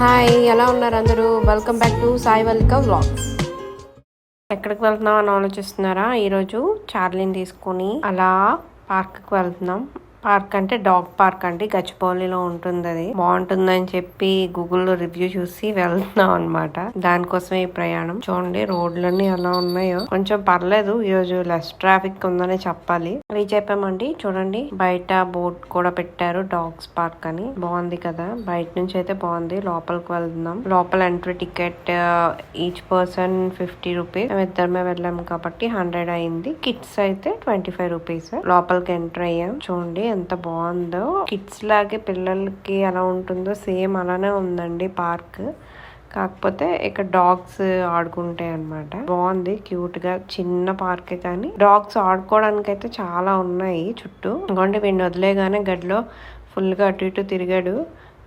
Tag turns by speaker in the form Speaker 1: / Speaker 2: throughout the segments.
Speaker 1: Hi ఎలా ఉన్నారు అందరూ? Welcome back to Sai welcome vlogs ఎక్కడికి వెళ్తున్నాం అని ఆలోచిస్తున్నారా? ఈరోజు చార్లీని తీసుకొని అలా పార్క్కి వెళ్తున్నాం. పార్క్ అంటే డాగ్ పార్క్ అండి. గచ్చిబౌలిలో ఉంటుంది అది బాగుంటుందని చెప్పి గూగుల్లో రివ్యూ చూసి వెళ్తున్నాం అనమాట దానికోసమే ఈ ప్రయాణం. చూడండి రోడ్లన్నీ ఎలా ఉన్నాయో. కొంచెం పర్లేదు ఈరోజు లెస్ ట్రాఫిక్ ఉందని చెప్పాలి. రీచ్ అయిపోయామండి చూడండి బయట బోర్డ్ కూడా పెట్టారు డాగ్స్ పార్క్ అని. బాగుంది కదా. బయట నుంచి అయితే బాగుంది. లోపలికి వెళ్తున్నాం. లోపల entry ticket each person fifty rupees. మేము ఇద్దరమే వెళ్ళాము కాబట్టి హండ్రెడ్ అయింది. కిడ్స్ అయితే ట్వంటీ ఫైవ్ రూపీస్. లోపలికి ఎంటర్ అయ్యాం. చూడండి ఎంత బాగుందో. కిడ్స్ లాగే పిల్లలకి ఎలా ఉంటుందో సేమ్ అలానే ఉందండి పార్క్. కాకపోతే ఇక్కడ డాగ్స్ ఆడుకుంటాయి అనమాట బాగుంది క్యూట్గా చిన్న పార్కే కానీ. డాగ్స్ ఆడుకోవడానికి అయితే చాలా ఉన్నాయి చుట్టూ. ఇంకోండి వీడిని వదిలేగానే గడిలో ఫుల్గా అటు ఇటు తిరిగాడు.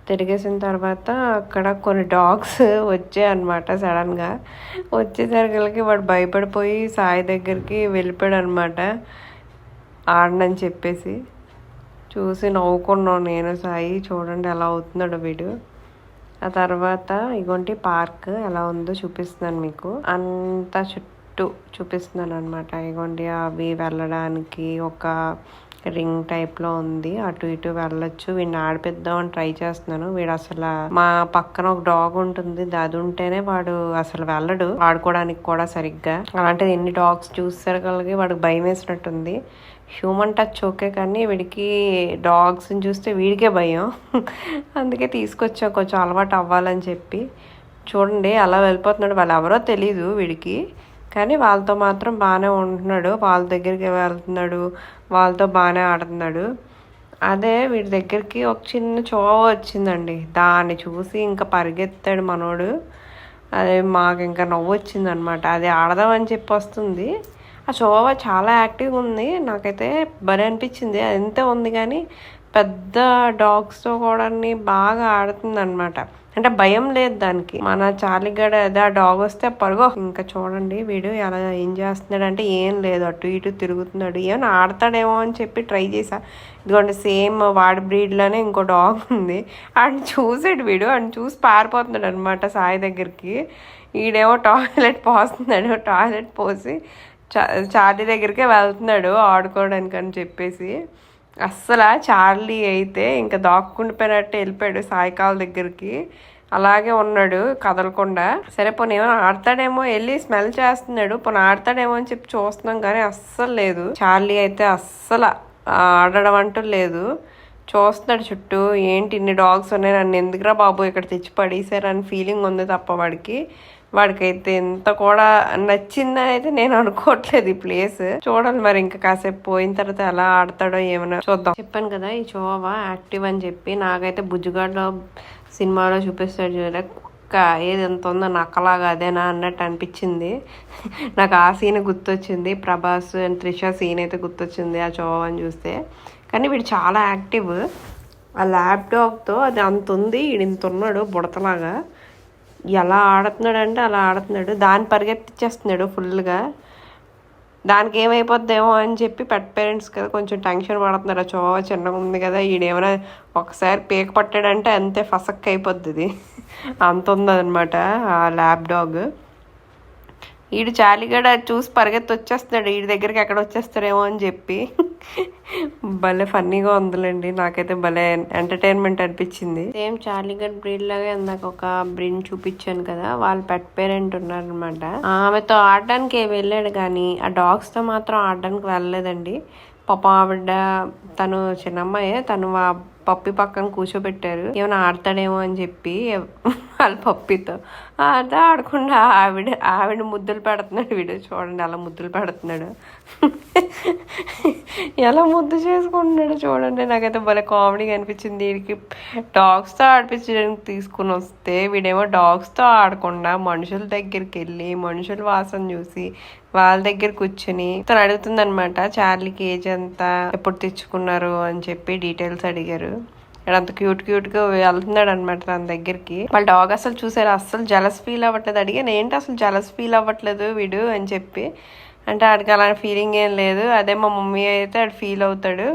Speaker 1: తిరిగేసిన తర్వాత అక్కడ కొన్ని డాగ్స్ వచ్చాయి అనమాట సడన్గా వచ్చేసరికి వాడు భయపడిపోయి సాయి దగ్గరికి వెళ్ళిపోయాడు అనమాట ఆడనని చెప్పేసి. చూసి నవ్వుకున్నాను నేను సాయి. చూడండి ఎలా అవుతున్నాడు వీడు. ఆ తర్వాత ఇగోంటి పార్క్ ఎలా ఉందో చూపిస్తున్నాను మీకు. అంత చుట్టూ చూపిస్తున్నాను అనమాట ఇగోండి అవి వెళ్ళడానికి ఒక రింగ్ టైప్లో ఉంది. అటు ఇటు వెళ్ళొచ్చు. వీడిని ఆడిపిద్దామని ట్రై చేస్తున్నాను. వీడు అసలు మా పక్కన ఒక డాగ్ ఉంటుంది. అది ఉంటేనే వాడు అసలు వెళ్ళడు. ఆడుకోవడానికి కూడా సరిగ్గా. అలాంటిది ఎన్ని డాగ్స్ చూసారు కలిగి వాడికి భయం వేసినట్టుంది. హ్యూమన్ టచ్ ఓకే కానీ వీడికి డాగ్స్ని చూస్తే వీడికే భయం. అందుకే తీసుకొచ్చాం కొంచెం అలవాటు అవ్వాలని చెప్పి. చూడండి అలా వెళ్ళిపోతున్నాడు. వాళ్ళు ఎవరో తెలీదు వీడికి. కానీ వాళ్ళతో మాత్రం బాగానే ఉంటున్నాడు. వాళ్ళ దగ్గరికి వెళ్తున్నాడు. వాళ్ళతో బాగానే ఆడుతున్నాడు. అదే వీడి దగ్గరికి ఒక చిన్న చోవ వచ్చిందండి. దాన్ని చూసి ఇంకా పరిగెత్తాడు మనోడు. అదే మాకు ఇంకా నవ్వు వచ్చింది అనమాట అది ఆడదామని చెప్పి వస్తుంది. ఆ చోవ చాలా యాక్టివ్గా ఉంది. నాకైతే భలే అనిపించింది. అది ఎంతే ఉంది కానీ పెద్ద డాగ్స్తో కూడా బాగా ఆడుతుంది అనమాట అంటే భయం లేదు దానికి. మన చాలిగడ ఏదో ఆ డాగ్ వస్తే పరుగో. ఇంకా చూడండి వీడు ఎలా ఏం చేస్తున్నాడు అంటే ఏం లేదు. అటు ఇటు తిరుగుతున్నాడు. ఏమైనా ఆడతాడేమో అని చెప్పి ట్రై చేసా ఇదిగోండి సేమ్ వాడి బ్రీడ్లోనే ఇంకో డాగ్ ఉంది. ఆయన చూసాడు వీడు. ఆయన చూసి పారిపోతున్నాడు అనమాట సాయి దగ్గరికి. ఈడేమో టాయిలెట్ పోస్తున్నాడు. టాయిలెట్ పోసి చార్లీ దగ్గరికే వెళ్తున్నాడు ఆడుకోవడానికి అని చెప్పేసి. అస్సలు చార్లీ అయితే ఇంకా దాక్కుండిపోయినట్టు వెళ్ళిపోయాడు సాయికాల దగ్గరికి. అలాగే ఉన్నాడు కదలకుండా. సరే పోనీ ఏమైనా ఆడతాడేమో వెళ్ళి స్మెల్ చేస్తున్నాడు. పోనీ ఆడతాడేమో అని చెప్పి చూస్తున్నాం కానీ అస్సలు లేదు. చార్లీ అయితే అస్సలు ఆడడం అంటూ లేదు. చూస్తున్నాడు చుట్టూ. ఏంటి ఇన్ని డాగ్స్ ఉన్నాయి? నన్ను ఎందుకురా బాబు ఇక్కడ తెచ్చి పడేశారు? అని ఫీలింగ్ ఉంది తప్ప వాడికి. వాడికైతే ఎంత కూడా నచ్చిందని అయితే నేను అనుకోవట్లేదు ఈ ప్లేస్ చూడాలి మరి ఇంకా కాసేపు పోయిన తర్వాత ఎలా ఆడతాడో ఏమైనా చూద్దాం. చెప్పాను కదా ఈ చోవా యాక్టివ్ అని చెప్పి నాకైతే బుజ్జుగాడ్లో సినిమాలో చూపిస్తాడు చూడ. కుక్క ఏది ఎంత ఉందో నక్కలాగా అదేనా అన్నట్టు అనిపించింది. నాకు ఆ సీన్ గుర్తొచ్చింది. ప్రభాస్ అండ్ త్రిష సీన్ అయితే గుర్తొచ్చింది ఆ చోవాని చూస్తే. కానీ వీడు చాలా యాక్టివ్. ఆ ల్యాప్టాప్తో అది అంత ఉంది వీడు ఇంత ఉన్నాడు బుడతలాగా. ఎలా ఆడుతున్నాడు అంటే అలా ఆడుతున్నాడు. దాన్ని పరిగెత్తిచ్చేస్తున్నాడు ఫుల్గా. దానికి ఏమైపోద్దేమో అని చెప్పి పెట్ పేరెంట్స్ కదా కొంచెం టెన్షన్ పడుతున్నారు. చో చిన్నగా ఉంది కదా ఈడేమైనా ఒకసారి పీక పట్టాడంటే అంతే ఫసక్ అయిపోద్ది ఇది. అంత ఉందన్నమాట ఆ ల్యాబ్ డాగ్ ఈడు చాలిగడ చూసి పరిగెత్తి వచ్చేస్తున్నాడు వీడి దగ్గరికి ఎక్కడ వచ్చేస్తారేమో అని చెప్పి. భలే ఫన్నీగా ఉందిలేండి. నాకైతే భలే ఎంటర్టైన్మెంట్ అనిపించింది. సేమ్ చార్లీగడ్ బ్రీడ్ లాగా ఇందాక ఒక బ్రీడ్ చూపించాను కదా. వాళ్ళు పెట్ పేరెంట్ ఉన్నారనమాట ఆమెతో ఆడడానికి వెళ్ళాడు కానీ ఆ డాగ్స్తో మాత్రం ఆడడానికి వెళ్ళలేదండి. పాప ఆవిడ తను చిన్నమ్మాయే. తను పప్పి పక్కన కూర్చోబెట్టారు. ఏమైనా ఆడతాడేమో అని చెప్పి వాళ్ళ పప్పితో అదే ఆడకుండా ఆవిడ ఆవిడ ముద్దులు పెడుతున్నాడు వీడు చూడండి అలా ముద్దులు పెడుతున్నాడు. ఎలా ముద్దు చేసుకుంటున్నాడు చూడండి. నాకైతే భలే కామెడీగా అనిపించింది. వీడికి డాగ్స్తో ఆడిపించడానికి తీసుకుని వస్తే వీడేమో డాగ్స్తో ఆడకుండా మనుషుల దగ్గరికి వెళ్ళి మనుషుల వాసన చూసి వాళ్ళ దగ్గర కూర్చుని తను అడుగుతుంది అనమాట చార్లీకి ఏజ్ ఎంత? ఎప్పుడు తెచ్చుకున్నారు? అని చెప్పి డీటెయిల్స్ అడిగారు. అంత క్యూట్ క్యూట్గా వెళ్తున్నాడు అనమాట తన దగ్గరికి. వాళ్ళ డాగ్ అసలు చూసారు? అసలు జలస్ ఫీల్ అవ్వట్లేదు. అడిగాను ఏంటి అసలు జలస్ ఫీల్ అవ్వట్లేదు వీడు? అని చెప్పి. అంటే ఆడికి అలాంటి ఫీలింగ్ ఏం లేదు. అదే మా మమ్మీ అయితే ఆడు ఫీల్ అవుతాడు.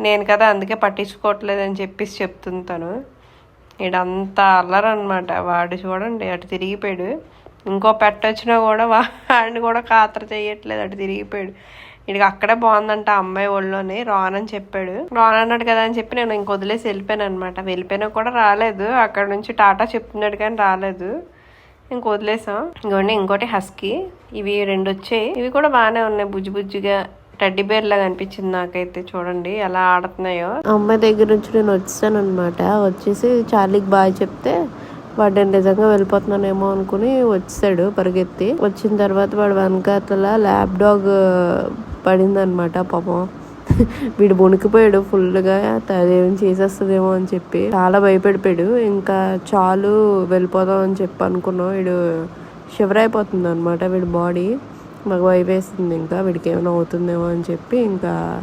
Speaker 1: నేను కదా అందుకే పట్టించుకోవట్లేదు అని చెప్పేసి చెప్తుంది తను.
Speaker 2: ఈడంతా అల్లరనమాట వాడు చూడండి అటు తిరిగిపోయాడు. ఇంకో పెట్టొచ్చినా కూడా వాడిని కూడా ఖాతర చేయట్లేదు అటు తిరిగిపోయాడు. ఇక అక్కడే బాగుందంట ఆ అమ్మాయి ఒళ్ళోని. రానని చెప్పాడు. రానన్నాడు కదా అని చెప్పి నేను ఇంక వదిలేసి వెళ్ళిపోయాను అనమాట వెళ్ళిపోయినా కూడా రాలేదు. అక్కడ నుంచి టాటా చెప్తున్నాడు కానీ రాలేదు. ఇంక వదిలేసాం. ఇంకోండి ఇంకోటి హస్కీ. ఇవి రెండు వచ్చాయి. ఇవి కూడా బాగానే ఉన్నాయి. బుజ్జి బుజ్జిగా టెడ్డీ బేర్ లాగా అనిపించింది నాకైతే. చూడండి ఎలా ఆడుతున్నాయో. అమ్మాయి దగ్గర నుంచి నేను వచ్చాను అనమాట వచ్చేసి చార్లీకి బాగా చెప్తే వాడు నేను నిజంగా వెళ్ళిపోతున్నానేమో అనుకుని వచ్చాడు పరిగెత్తి. వచ్చిన తర్వాత వాడు వెనకాతల ల్యాబ్ డాగ్ పడిందనమాట పాపం. వీడు వణికిపోయాడు ఫుల్గా అదేం చేసేస్తుందేమో అని చెప్పి. చాలా భయపడిపోయాడు. ఇంకా చాలు వెళ్ళిపోదాం అని చెప్పి అనుకున్నాం. వీడు షివర్ అయిపోతుంది అనమాట వీడి బాడీ. మాకు భయపేస్తుంది ఇంకా. వీడికి ఏమైనా అవుతుందేమో అని చెప్పి ఇంకా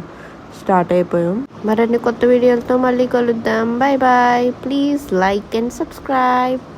Speaker 2: స్టార్ట్ అయిపోయాం. మరిన్ని కొత్త వీడియోలతో మళ్ళీ కలుద్దాం. Bye bye please like and subscribe.